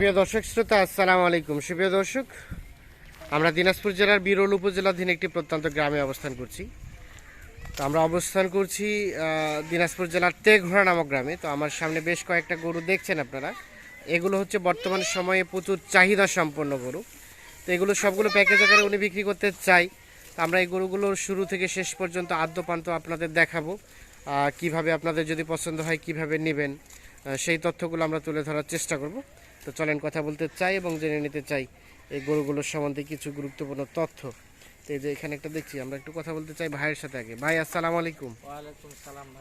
সুপ্রিয় দর্শক, শ্রোতা, আসসালামু আলাইকুম। সুপ্রিয় দর্শক, আমরা দিনাজপুর জেলার বিরল উপজেলাধীন একটি প্রত্যন্ত গ্রামে অবস্থান করছি। তো আমরা অবস্থান করছি দিনাজপুর জেলার তেঘোড়া নামক গ্রামে। তো আমার সামনে বেশ কয়েকটা গরু দেখছেন আপনারা। এগুলো হচ্ছে বর্তমান সময়ে প্রচুর চাহিদা সম্পন্ন গরু। তো এগুলো সবগুলো প্যাকেজ আকারে উনি বিক্রি করতে চাই। তো আমরা এই গরুগুলোর শুরু থেকে শেষ পর্যন্ত আদ্যপান্ত আপনাদের দেখাবো। কীভাবে আপনাদের যদি পছন্দ হয়, কীভাবে নেবেন সেই তথ্যগুলো আমরা তুলে ধরার চেষ্টা করব। তো চলেন কথা বলতে চাই এবং জেনে নিতে চাই এই গরুগুলোর সম্বন্ধে কিছু গুরুত্বপূর্ণ তথ্য। তো এই যে এখানে একটা দেখছি আমরা একটু কথা বলতে চাই ভাইয়ের সাথে আগে। ভাই আসসালামু আলাইকুম।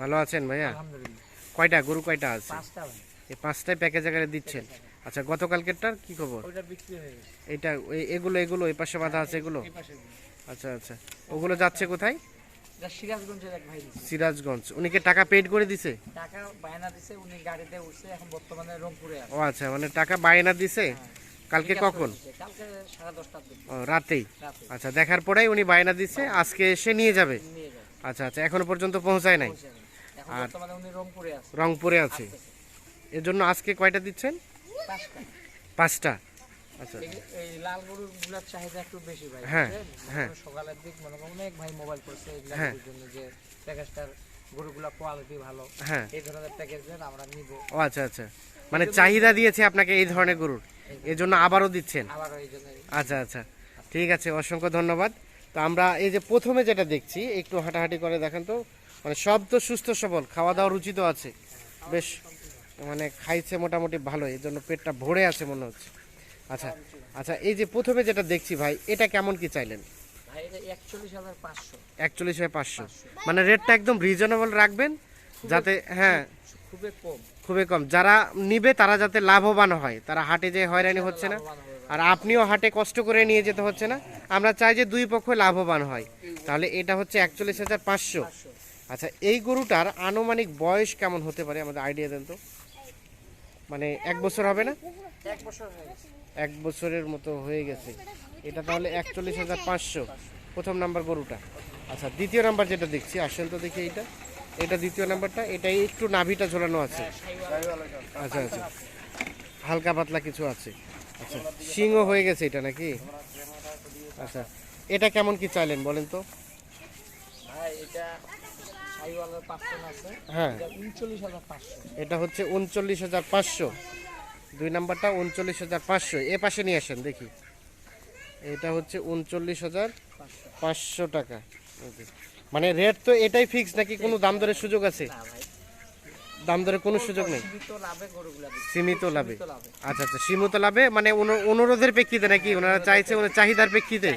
ভালো আছেন ভাইয়া? কয়টা? গরু কয়টা আছে? এই পাঁচটায় প্যাকেজ আকারে দিচ্ছেন। আচ্ছা গতকালকেরটার কি খবর? এটা এগুলো এগুলো এই পাশে বাঁধা আছে এগুলো। আচ্ছা আচ্ছা। ওগুলো যাচ্ছে কোথায়? সিরাজগঞ্জের এক ভাই সিরাজগঞ্জ। উনিকে টাকা পেড করে দিছে? টাকা বায়না দিছে উনি গাড়িতে উঠছে এখন বর্তমানে রংপুরে আছে। ও আচ্ছা মানে টাকা বায়না দিছে? কালকে কখন? কালকে সাড়ে দশটার দিকে। ও, রাতেই? আচ্ছা দেখার পরেই উনি বায়না দিছে আজকে এসে নিয়ে যাবে? আচ্ছা আচ্ছা এখনও পর্যন্ত পৌঁছায় নাই? বর্তমানে উনি রংপুরে আছে। রংপুরে আছে। এর জন্য আজকে কয়টা দিচ্ছেন? পাঁচটা। পাঁচটা। এই- এই লাল গরুরগুলার চাহিদা একটু বেশি ভাই হ্যাঁ, হ্যাঁ। সকালের দিক মনে করেন অনেক ভাই মোবাইল করছে হ্যাঁ। জন্য যে প্যাকেজটার গরুগুলা কোয়ালিটি ভালো হ্যাঁ। এই ধরনের প্যাকেজ আমরা নিব। ও আচ্ছা আচ্ছা। মানে চাহিদা দিয়েছে আপনাকে এই ধরনের গরুর এর জন্য। আবারও দিচ্ছেন? আবার এই জন্য আচ্ছা আচ্ছা। ঠিক আছে অসংখ্য ধন্যবাদ। তো আমরা এই যে প্রথমে যেটা দেখছি একটু হাঁটাহাঁটি করে দেখেন তো মানে সব তো সুস্থ সবল খাওয়া দাওয়া রুচি তো আছে। বেশ মানে খাইছে মোটামুটি ভালো এই জন্য পেটটা ভরে আছে মনে হচ্ছে। আচ্ছা আচ্ছা এই যে প্রথমে যেটা দেখছি ভাই এটা কেমন কি চাইলেন? একচল্লিশ হাজার পাঁচশো। মানে রেটটা একদম রিজনেবল রাখবেন যাতে হ্যাঁ। খুবই কম। খুবই কম। যারা নিবে তারা যাতে লাভবান হয়। তারা হাটে যে হয়রানি হচ্ছে না। আর আপনিও হাটে কষ্ট করে নিয়ে যেতে হচ্ছে না। আমরা চাই যে দুই পক্ষ লাভবান হয়। তাহলে এটা হচ্ছে একচল্লিশ হাজার পাঁচশো। আচ্ছা এই গরুটার আনুমানিক বয়স কেমন হতে পারে? আমাদের আইডিয়া দেন তো। মানে এক বছর হবে না? এক বছর এক বছরের মতো হয়ে গেছে। এটা তাহলে একচল্লিশ হাজার পাঁচশো। প্রথম নাম্বার গরুটা। আচ্ছা দ্বিতীয় নাম্বার যেটা দেখছি আসেন তো দেখি এইটা। এটা দ্বিতীয় নাম্বারটা এটা একটু নাভিটা ঝোলানো আছে। আচ্ছা আচ্ছা। হালকা পাতলা কিছু আছে। আচ্ছা শিংও হয়ে গেছে এটা নাকি? আচ্ছা এটা কেমন কি চাইলেন বলেন তো? হ্যাঁ। এটা হচ্ছে উনচল্লিশ হাজার পাঁচশো। দুই নাম্বারটা উনচল্লিশ হাজার পাঁচশো। এ পাশে নিয়ে আসেন দেখি। এটা হচ্ছে উনচল্লিশ হাজার পাঁচশো টাকা. মানে রেট তো এটাই ফিক্স নাকি কোনো দাম দরের সুযোগ আছে? দাম দরের কোনো সুযোগ নেই? সীমিত লাভে আচ্ছা আচ্ছা সীমিত লাভে মানে অনু- অনুরোধের প্রেক্ষিতে নাকি? ওনারা চাইছে ওনার চাহিদার প্রেক্ষিতে?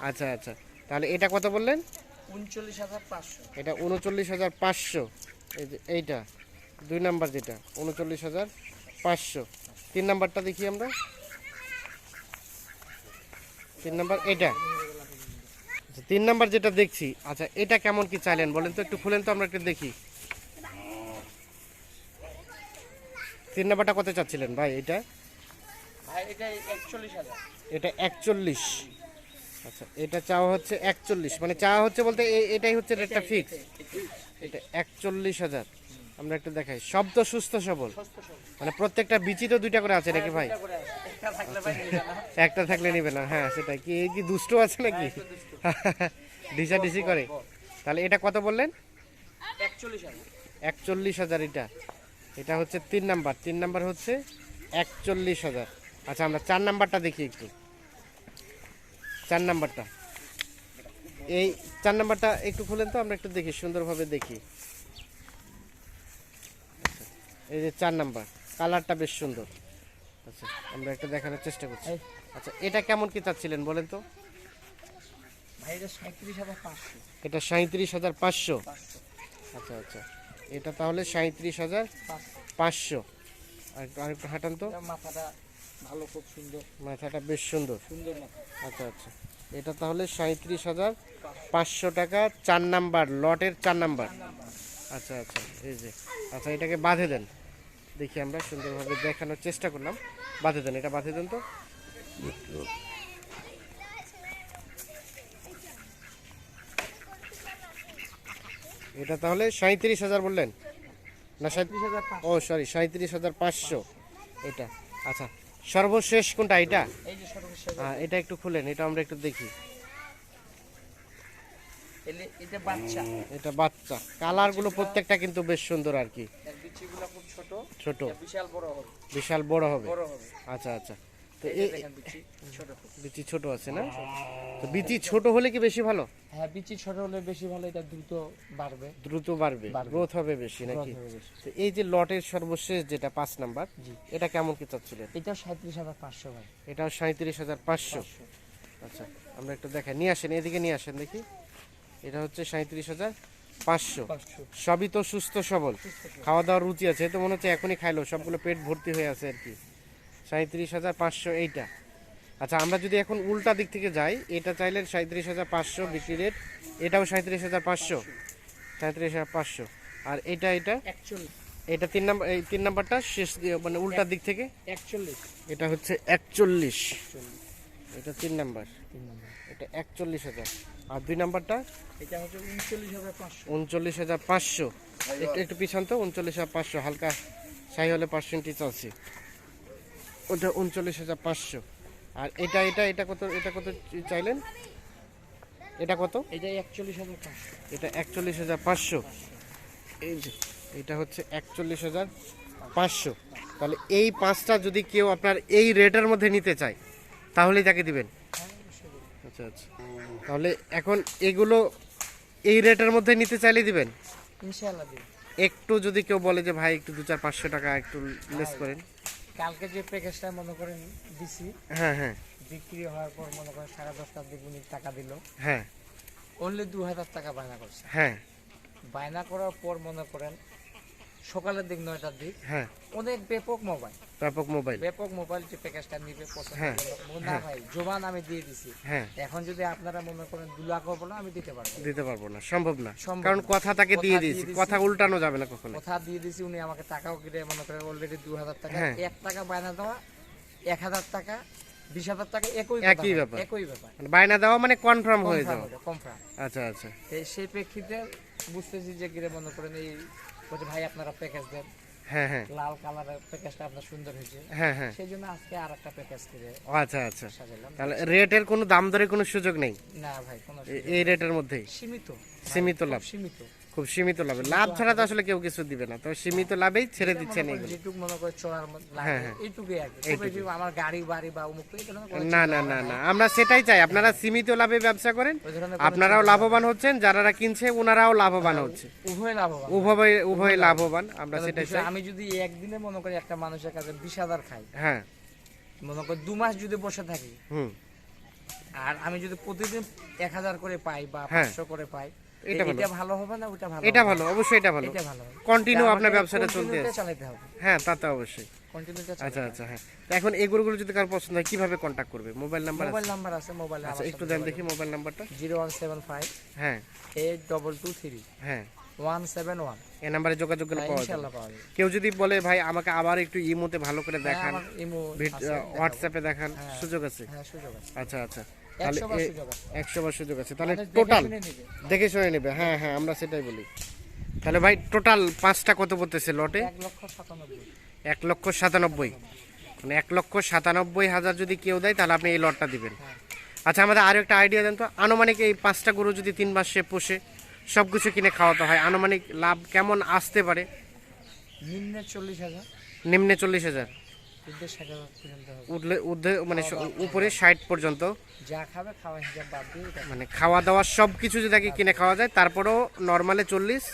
আচ্ছা আচ্ছা। তাহলে এটা কত বললেন? উনচল্লিশ হাজার পাঁচশো। এটা উনচল্লিশ হাজার পাঁচশো। এই এইটা দুই নাম্বার যেটা উনচল্লিশ হাজার পাঁচশো। তিন নাম্বারটা দেখি আমরা। তিন নাম্বার এটা। আচ্ছা, তিন নাম্বার যেটা দেখছি আচ্ছা এটা কেমন কি চাইলেন বলেন তো একটু খুলেন তো আমরা একটু দেখি। তিন নাম্বারটা কত চাচ্ছিলেন ভাই এটা? ভাই এটা একচল্লিশ আচ্ছা এটা চাওয়া হচ্ছে একচল্লিশ। মানে চাওয়া হচ্ছে বলতে এটাই হচ্ছে রেটটা ফিক্স এটা একচল্লিশ হাজার। আমরা একটু দেখাই। তো সুস্থ সবল। মানে প্রত্যেকটা বিচি তো দুইটা করে আছে নাকি ভাই। একটা থাকলে ভাই নিবে না। একটা থাকলে নিবে না। হ্যাঁ সেটা কি এই কি দুষ্ট আছে নাকি? ডিসা ডিসি করে। তাহলে এটা কত বললেন? একচল্লিশ হাজার এটা। এটা হচ্ছে তিন নাম্বার। তিন নাম্বার হচ্ছে একচল্লিশ হাজার। আচ্ছা আমরা চার নাম্বারটা দেখি একটু। চার নাম্বারটা। এই চার নাম্বারটা একটু খুলেন তো আমরা একটু দেখি সুন্দরভাবে দেখি আচ্ছা, এই যে চার নাম্বার কালারটা বেশ সুন্দর। আচ্ছা আমরা একটা দেখানোর চেষ্টা করছি। আচ্ছা এটা কেমন কি চাচ্ছিলেন বলেন তো? এটা সাঁত্রিশ হাজার পাঁচশো। আচ্ছা আচ্ছা। এটা তাহলে সাঁত্রিশ হাজার পাঁচশো। আর একটু আরেকটু হাঁটান তো। মাথাটা ভালো খুব সুন্দর। মাথাটা বেশ সুন্দর। সুন্দর আচ্ছা আচ্ছা। এটা তাহলে সাঁত্রিশ হাজার পাঁচশো টাকা চার নাম্বার লটের চার নাম্বার। আচ্ছা আচ্ছা। এই যে। আচ্ছা এটাকে বাঁধে দেন। দেখি আমরা সুন্দরভাবে দেখানোর চেষ্টা করলাম। বাঁধে দেন এটা বাঁধে দেন তো। এটা তাহলে সাঁত্রিশ হাজার বললেন? না সাঁত্রিশ হাজার ও সরি সাঁত্রিশ হাজার পাঁচশো। এটা আচ্ছা। সর্বশেষ কোনটা এটা? হ্যাঁ, এটা একটু খুলেন এটা আমরা একটু দেখি। এটা বাচ্চা। এটা বাচ্চা। কালারগুলো প্রত্যেকটা কিন্তু বেশ সুন্দর আর কি। এর বিচিগুলো খুব ছোট। ছোট। বিশাল বড় হবে। বিশাল বড় হবে। বড় হবে। আচ্ছা আচ্ছা। তো বিচি ছোট আছে না? তো বিচি ছোট হলে কি বেশি ভালো? হ্যাঁ বিচি ছোট হলে বেশি ভালো এটা দ্রুত বাড়বে। দ্রুত বাড়বে। গ্রোথ হবে বেশি নাকি। তো এই যে লটের সর্বশেষ যেটা পাঁচ নাম্বার জি। এটা কেমন কি চাচ্ছিলেন? এটা সাঁত্রিশ হাজার পাঁচশো ভাই। এটাও সাঁত্রিশ হাজার পাঁচশো। আচ্ছা আমরা একটু দেখাই। নিয়ে আসেন এদিকে নিয়ে আসেন দেখি। এটা হচ্ছে সাঁত্রিশ হাজার পাঁচশো। সবই তো সুস্থ সবল। খাওয়া দাওয়ার রুচি আছে তো মনে হচ্ছে এখনই খাইলো সবগুলো পেট ভর্তি হয়ে আছে আর কি। সাঁত্রিশ হাজার পাঁচশো এইটা। আচ্ছা আমরা যদি এখন উল্টা দিক থেকে যাই এটা চাইলেন সাঁত্রিশ হাজার পাঁচশো বিক্রি রেট এটাও সাঁত্রিশ হাজার পাঁচশো। সাঁত্রিশ হাজার পাঁচশো। আর এটা এটা? এটা তিন নাম্বার এই তিন নাম্বারটা শেষ মানে উল্টার দিক থেকে? একচল্লিশ। এটা হচ্ছে একচল্লিশ। এটা তিন নাম্বার। তিন নম্বর। এটা একচল্লিশ হাজার। আর দুই নাম্বারটা? এটা হচ্ছে উনচল্লিশ হাজার পাঁচশো। উনচল্লিশ হাজার পাঁচশো। একটু একটু পিছন তো উনচল্লিশ হাজার পাঁচশো। হালকা সাই হলে পার্সেন্টেজ আছে ওটা উনচল্লিশ হাজার পাঁচশো। আর এটা এটা এটা কত এটা কত চাইলেন? এটা কত? এটা একচল্লিশ হাজার পাঁচশো। এটা একচল্লিশ হাজার পাঁচশো। এই যে এটা হচ্ছে একচল্লিশ হাজার পাঁচশো। তাহলে এই পাঁচটা যদি কেউ আপনার এই রেটের মধ্যে নিতে চায় তাহলেই তাকে দিবেন। আচ্ছা আচ্ছা। তাহলে এখন এগুলো এই রেটের মধ্যে নিতে চাইলে দিবেন? ইনশাআল্লাহ একটু যদি কেউ বলে যে ভাই একটু দু চার পাঁচশো টাকা একটু লেস করেন। কালকে যে প্যাকেজটা মনে করেন দিছি হ্যাঁ হ্যাঁ। বিক্রি হওয়ার পর মনে করেন সাড়ে দশটার দিকে উনি টাকা দিল। হ্যাঁ। অনলি দু হাজার টাকা বায়না করছে। হ্যাঁ। বায়না করার পর মনে করেন সকালের দিক নয়টার দিক। হ্যাঁ। অনেক ব্যাপক মোবাইল। ব্যাপক মোবাইল। ব্যাপক মোবাইল যে প্যাকেজটা নিবে পছন্দ হ্যাঁ, না ভাই জোবান আমি দিয়ে দিছি। হ্যাঁ। এখন যদি আপনারা মনে করেন দু লাখ বলো আমি দিতে পারব। দিতে পারব না সম্ভব না। কারণ কথা তাকে দিয়ে দিয়ে দিয়েছি কথা উল্টানো যাবে না কখনো কথা দিয়ে দিছি উনি আমাকে টাকাও কিনে মনে করেন অলরেডি দু হাজার টাকা হ্যাঁ। এক টাকা বায়না দেওয়া এক হাজার টাকা বিশ হাজার টাকা একই একই ব্যাপার। একই ব্যাপার। মানে বায়না দেওয়া মানে কনফার্ম হয়ে যাওয়া। কনফার্ম আচ্ছা আচ্ছা। সেই প্রেক্ষিতে বুঝতেছি যে গিরে মনে করেন এই বলছে ভাই আপনারা প্যাকেজ দেন। হ্যাঁ হ্যাঁ। লাল কালারের প্যাকেজটা আপনার সুন্দর হয়েছে। হ্যাঁ হ্যাঁ। সেই জন্য আজকে আর একটা প্যাকেজ করে আচ্ছা আচ্ছা। তাহলে রেটের কোনো দাম দরে কোনো সুযোগ নেই? না ভাই কোনো এই রেটের মধ্যেই? সীমিত। সীমিত লাভ। সীমিত। খুব সীমিত লাভে। লাভ ছাড়া তো আসলে কেউ কিছু দিবে না। তো সীমিত লাভেই ছেড়ে দিচ্ছেন যেটুক মনে করে হ্যাঁ, হ্যাঁ। এইটুকুই আমার গাড়ি বাড়ি বা অমুক না না না না। আমরা সেটাই চাই। আপনারা সীমিত লাভে ব্যবসা করেন। আপনারাও লাভবান হচ্ছেন। যারা কিনছে ওনারাও লাভবান হচ্ছে। উভয় লাভবান। উভয় উভয় লাভবান। আমরা সেটাই চাই। আমি যদি একদিনে মনে করি একটা মানুষের কাছে বিশ হাজার খাই হ্যাঁ। মনে করি দু মাস যদি বসে থাকি হুম। আর আমি যদি প্রতিদিন এক হাজার করে পাই বা হ্যাঁ। পাঁচশো করে পাই এটা ভালো। এটা ভালো হবে না ওটা ভালো এটা ভালো অবশ্যই এটা ভালো। এটা ভালো কন্টিনিউ আপনার ব্যবসাটা চলতে হবে। হ্যাঁ তা তো অবশ্যই। কন্টিনিউ আচ্ছা আচ্ছা হ্যাঁ। এখন এগুলোগুলো যদি কারও পছন্দ হয় কীভাবে কন্ট্যাক্ট করবে? মোবাইল নাম্বার মোবাইল নাম্বার আছে মোবাইল আচ্ছা একটু দেন দেখি মোবাইল নাম্বারটা জিরো ওয়ান সেভেন ফাইভ হ্যাঁ। এইট ডবল টু থ্রি হ্যাঁ। এই নাম্বারে যোগাযোগ করলে পাওয়া যাবে। যাবে। কেউ যদি বলে ভাই আমাকে আবার একটু ইমোতে ভালো করে হ্যাঁ, দেখান। হোয়াটসঅ্যাপে দেখান হ্যাঁ। সুযোগ আছে? হ্যাঁ সুযোগ আছে। আচ্ছা আচ্ছা। তাহলে একশো বার সুযোগ আছে। তাহলে টোটাল দেখে শুনে নেবে। হ্যাঁ হ্যাঁ আমরা সেটাই বলি। তাহলে ভাই টোটাল পাঁচটা কত পড়তেছে লটে? এক লক্ষ সাতানব্বই। মানে এক লক্ষ সাতানব্বই হাজার যদি কেউ দেয় তাহলে আপনি এই লটটা দিবেন। হ্যাঁ। আচ্ছা আমাদের আরও একটা আইডিয়া দেন তো। আনুমানিক এই পাঁচটা গরু যদি তিন মাস সে পোষে সব কিছু কিনে খাওয়াতে হয় আনুমানিক লাভ কেমন আসতে পারে? নিম্নে চল্লিশ হাজার। নিম্নে চল্লিশ হাজার। উঠলে ঊর্ধ্বে মানে উপরে ষাট পর্যন্ত। যা খাবে খাওয়া হিসাব বাদ দিয়ে মানে খাওয়া দাওয়া সব কিছু যদি তাকে কিনে খাওয়া যায় তারপরেও নর্মালে চল্লিশ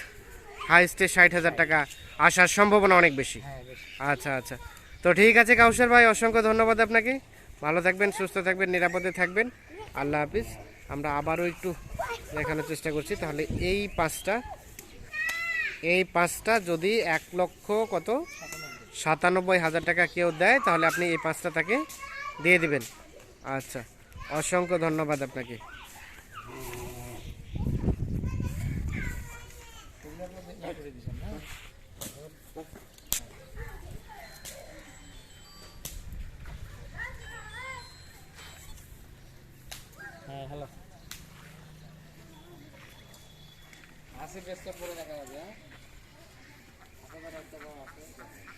হাইস্টে ষাট হাজার টাকা আসার সম্ভাবনা অনেক বেশি। হ্যাঁ আচ্ছা আচ্ছা। তো ঠিক আছে কাউসার ভাই অসংখ্য ধন্যবাদ আপনাকে। ভালো থাকবেন সুস্থ থাকবেন নিরাপদে থাকবেন। আল্লাহ হাফিজ। আমরা আবারও একটু দেখানোর চেষ্টা করছি তাহলে এই পাঁচটা এই পাঁচটা যদি এক লক্ষ কত? সাতানব্বই হাজার টাকা কেউ দেয় তাহলে আপনি এই পাঁচটা তাকে দিয়ে দিবেন। আচ্ছা অসংখ্য ধন্যবাদ আপনাকে। করে দিয়েছেন না হ্যাঁ হ্যালো। আসি ব্যস্ত পরে দেখা যাবে হ্যাঁ? আছে।